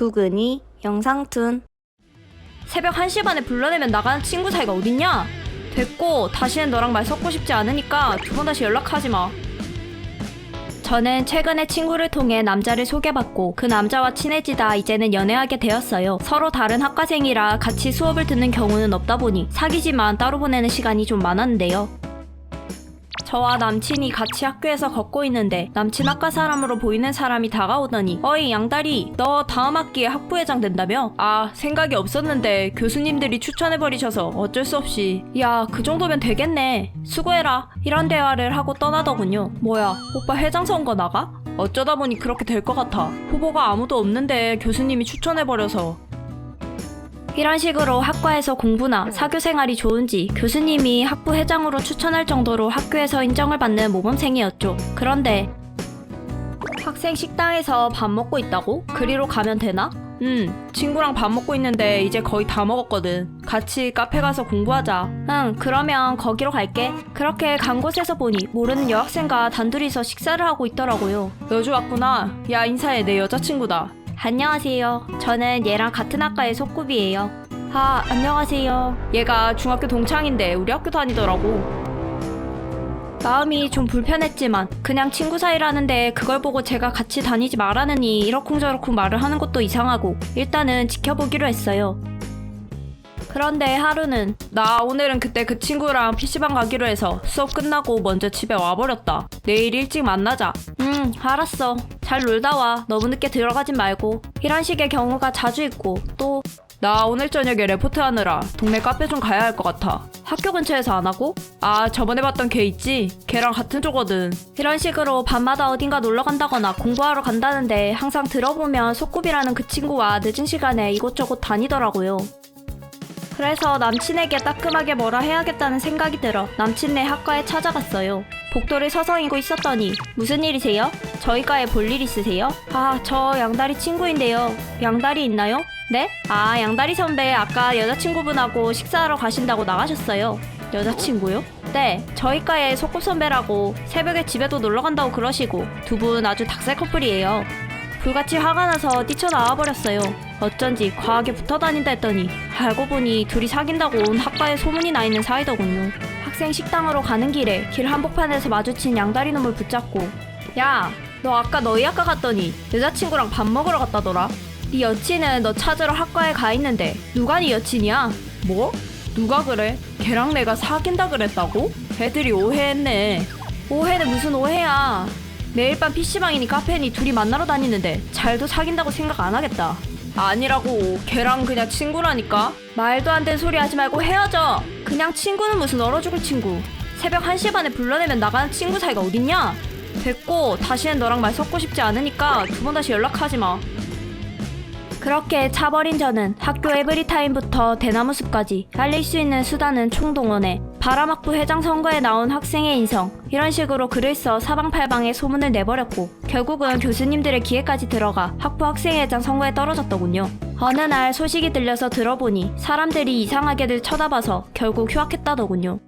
두근이 영상툰 새벽 1시 반에 불러내면 나가는 친구 사이가 어딨냐? 됐고 다시는 너랑 말 섞고 싶지 않으니까 두 번 다시 연락하지 마. 저는 최근에 친구를 통해 남자를 소개받고 그 남자와 친해지다 이제는 연애하게 되었어요. 서로 다른 학과생이라 같이 수업을 듣는 경우는 없다 보니 사귀지만 따로 보내는 시간이 좀 많았는데요. 저와 남친이 같이 학교에서 걷고 있는데 남친 학과 사람으로 보이는 사람이 다가오더니 어이 양다리 너 다음 학기에 학부회장 된다며? 아 생각이 없었는데 교수님들이 추천해버리셔서 어쩔 수 없이. 야 그 정도면 되겠네. 수고해라. 이런 대화를 하고 떠나더군요. 뭐야 오빠 회장 선거 나가? 어쩌다 보니 그렇게 될 것 같아. 후보가 아무도 없는데 교수님이 추천해버려서 이런 식으로 학과에서 공부나 사교 생활이 좋은지 교수님이 학부 회장으로 추천할 정도로 학교에서 인정을 받는 모범생이었죠. 그런데 학생 식당에서 밥 먹고 있다고? 그리로 가면 되나? 응, 친구랑 밥 먹고 있는데 이제 거의 다 먹었거든. 같이 카페 가서 공부하자. 응, 그러면 거기로 갈게. 그렇게 간 곳에서 보니 모르는 여학생과 단둘이서 식사를 하고 있더라고요. 여주 왔구나. 야, 인사해. 내 여자친구다. 안녕하세요. 저는 얘랑 같은 학과의 속굽이에요. 아, 안녕하세요. 얘가 중학교 동창인데 우리 학교 다니더라고. 마음이 좀 불편했지만 그냥 친구 사이라는데 그걸 보고 제가 같이 다니지 말라느니 이러쿵저러쿵 말을 하는 것도 이상하고 일단은 지켜보기로 했어요. 그런데 하루는 나 오늘은 그때 그 친구랑 PC방 가기로 해서 수업 끝나고 먼저 집에 와버렸다. 내일 일찍 만나자. 음, 알았어. 잘 놀다 와. 너무 늦게 들어가진 말고. 이런 식의 경우가 자주 있고 또 나 오늘 저녁에 레포트 하느라 동네 카페 좀 가야 할 것 같아. 학교 근처에서 안 하고? 아, 저번에 봤던 걔 있지? 걔랑 같은 조거든. 이런 식으로 밤마다 어딘가 놀러 간다거나 공부하러 간다는데 항상 들어보면 속굽이라는 그 친구와 늦은 시간에 이곳저곳 다니더라고요. 그래서 남친에게 따끔하게 뭐라 해야겠다는 생각이 들어 남친네 학과에 찾아갔어요. 복도를 서성이고 있었더니 무슨 일이세요? 저희 과에 볼 일 있으세요? 아, 저 양다리 친구인데요. 양다리 있나요? 네? 아, 양다리 선배 아까 여자친구분하고 식사하러 가신다고 나가셨어요. 여자친구요? 네, 저희 과에 속꿉 선배라고 새벽에 집에도 놀러 간다고 그러시고 두 분 아주 닭살 커플이에요. 불같이 화가 나서 뛰쳐나와 버렸어요. 어쩐지 과하게 붙어 다닌다 했더니 알고 보니 둘이 사귄다고 온 학과에 소문이 나 있는 사이더군요. 학생 식당으로 가는 길에 길 한복판에서 마주친 양다리 놈을 붙잡고 야, 너 아까 너희 학과 갔더니 여자친구랑 밥 먹으러 갔다더라. 네 여친은 너 찾으러 학과에 가 있는데 누가 네 여친이야? 뭐? 누가 그래? 걔랑 내가 사귄다 그랬다고? 애들이 오해했네. 오해는 무슨 오해야? 매일 밤 PC방이니 카페니 둘이 만나러 다니는데 잘도 사귄다고 생각 안 하겠다. 아니라고. 걔랑 그냥 친구라니까. 말도 안 되는 소리 하지 말고 헤어져. 그냥 친구는 무슨 얼어 죽을 친구. 새벽 1시 반에 불러내면 나가는 친구 사이가 어딨냐? 됐고 다시는 너랑 말 섞고 싶지 않으니까 두 번 다시 연락하지 마. 그렇게 차버린 저는 학교 에브리타임부터 대나무숲까지 알릴 수 있는 수단은 총동원해 바람학부 회장 선거에 나온 학생의 인성 이런 식으로 글을 써 사방팔방에 소문을 내버렸고 결국은 교수님들의 기회까지 들어가 학부 학생회장 선거에 떨어졌더군요. 어느 날 소식이 들려서 들어보니 사람들이 이상하게들 쳐다봐서 결국 휴학했다더군요.